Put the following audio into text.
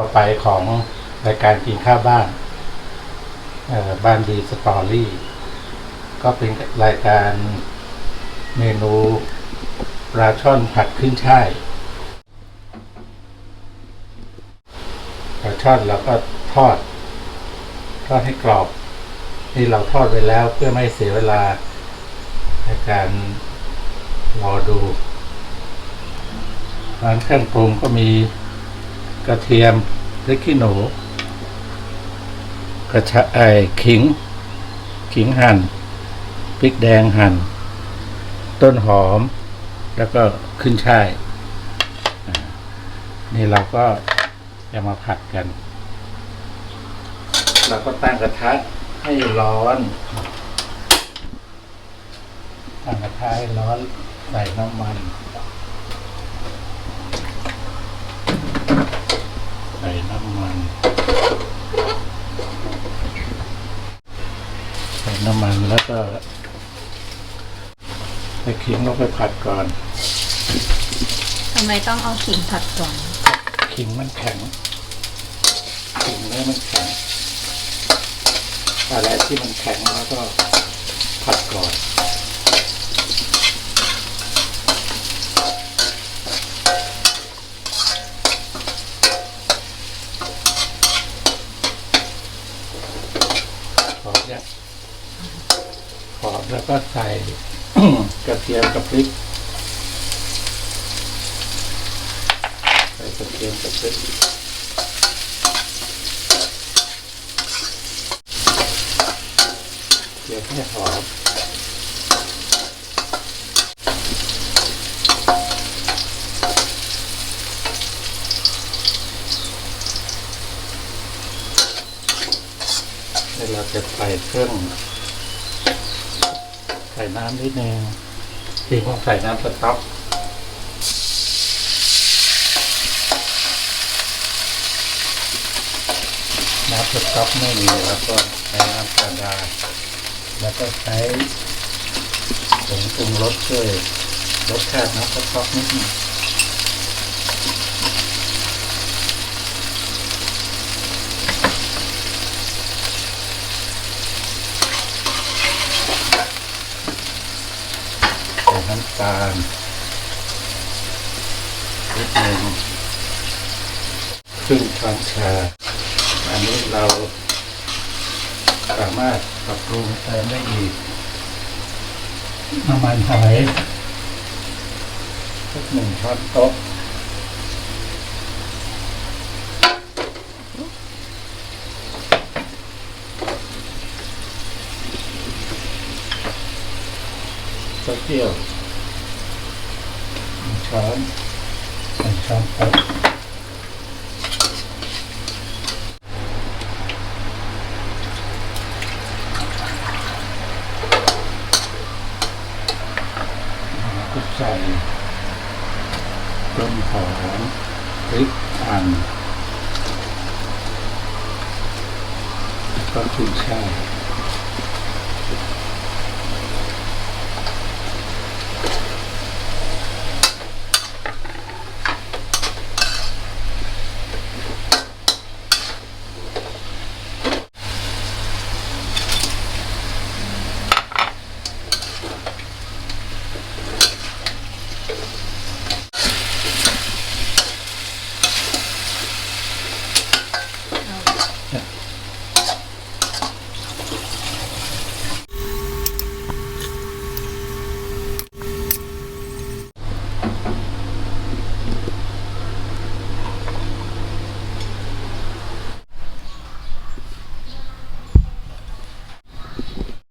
ต่อไปของรายการกินข้าวบ้านบ้านดีสตอรี่ ก็เป็นรายการเมนูปลาช่อนผัดขึ้นช่ายปลาช่อนเราก็ทอด ทอดให้กรอบนี่เราทอดไว้แล้วเพื่อไม่เสียเวลาในการรอดูร้านเครื่องปรุงก็มี กระเทียมพริกขี้หนู กระชะไอขิง ขิงหั่นพริกแดงหั่น ต้นหอม แล้วก็ขึ้นช่าย นี่เราก็จะมาผัดกัน เราก็ตั้งกระทะให้ร้อน ตั้งกระทะให้ร้อนใส่น้ำมัน ใส่น้ำมัน ใส่น้ำมันแล้วก็ใส่ขิงลงไปผัดก่อน ทำไมต้องเอาขิงผัดก่อน ขิงมันแข็ง ขิงเนื้อมันแข็ง อะไรที่มันแข็งแล้วก็ผัดก่อน เนี่ยขอบแล้วก็ใส่ กระเทียมกับพริก ใส่กระเทียมกับพริกเดี๋ยวให้หอม เวลาจะใส่เครื่องใส่น้ำนิดนึงทีผมใส่น้ำสต๊อกน้ำสต๊อกไม่มีแล้วก็ใช้น้ำธรรมดาแล้วก็ใช้ผงปรุงรสช่วยรสชาติน้ำสต๊อกนิดหนึงใส่น้ำ ตาลนิดหนึ่งครึ่งช้อนชา อันนี้เราสามารถปรับปรุงเติมได้อีกน้ำมันหอยสักหนึ่งช้อนโต๊ะเต้าเจี้ยว ช้อนหนึ่งช้อนโต๊ะก็ใส่ต้นหอมพริกหั่นก็ขึ้นช่